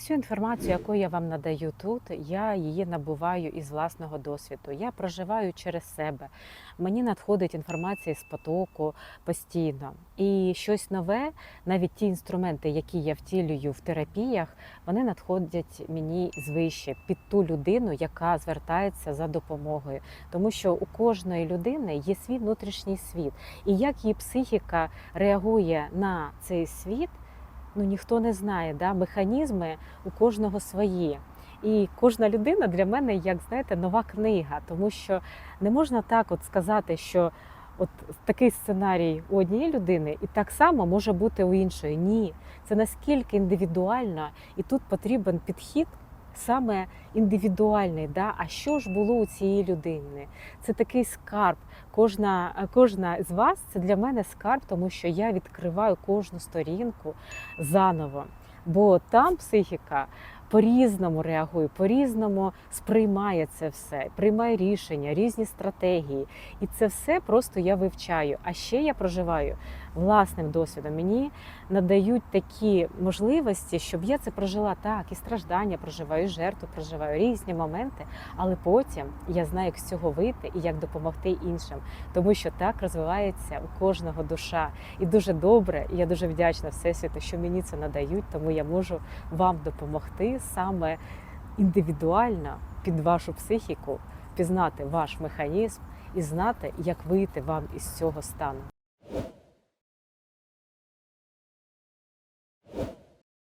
Всю інформацію, яку я вам надаю тут, я її набуваю із власного досвіду. Я проживаю через себе. Мені надходить інформація з потоку постійно. І щось нове, навіть ті інструменти, які я втілюю в терапіях, вони надходять мені звище під ту людину, яка звертається за допомогою. Тому що у кожної людини є свій внутрішній світ. І як її психіка реагує на цей світ, ну ніхто не знає. Да? Механізми у кожного свої. І кожна людина для мене, як знаєте, нова книга, тому що не можна так от сказати, що от такий сценарій у однієї людини і так само може бути у іншої. Ні, це наскільки індивідуально, і тут потрібен підхід саме індивідуальний. Да? А що ж було у цієї людини? Це такий скарб. Кожна, кожна з вас це для мене скарб, тому що я відкриваю кожну сторінку заново. Бо там психіка по-різному реагує, по-різному сприймає це все, приймає рішення, різні стратегії. І це все просто я вивчаю. А ще я проживаю власним досвідом. Мені надають такі можливості, щоб я це прожила так, і страждання проживаю, і жертву проживаю, різні моменти. Але потім я знаю, як з цього вийти і як допомогти іншим, тому що так розвивається у кожного душа. І дуже добре, і я дуже вдячна Всесвіту, що мені це надають, тому я можу вам допомогти саме індивідуально під вашу психіку, пізнати ваш механізм і знати, як вийти вам із цього стану.